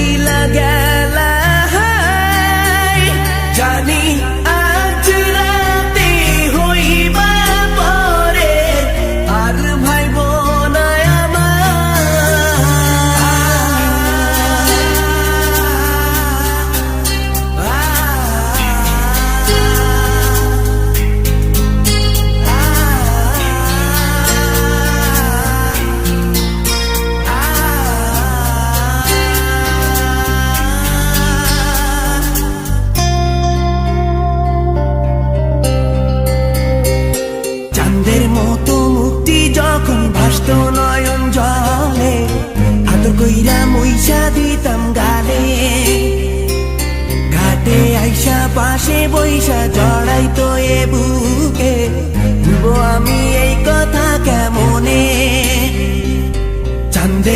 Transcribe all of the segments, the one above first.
di la.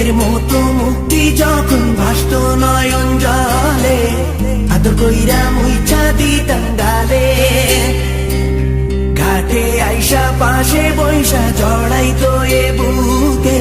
চাঁদের মতো মুক্তি যখন ভাসত নয়ন জলে, আদর কইরা মুইচা দিতাম গালে ঘাটে আইসা পাশে বৈশা জড়াই তো এ বুকে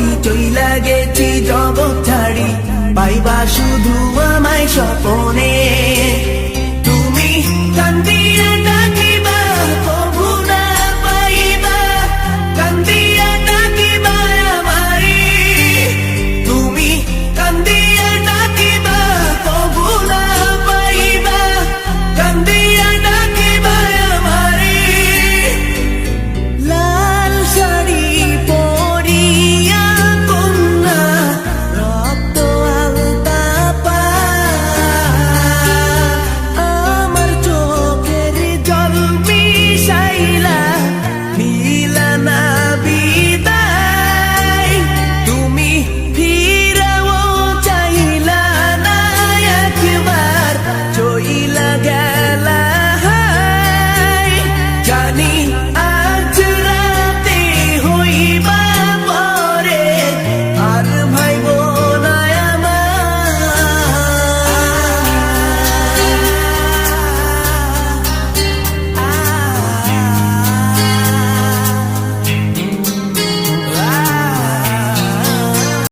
তুমি চইলা গেছি জগৎ ছাড়ি পাইবা শুধু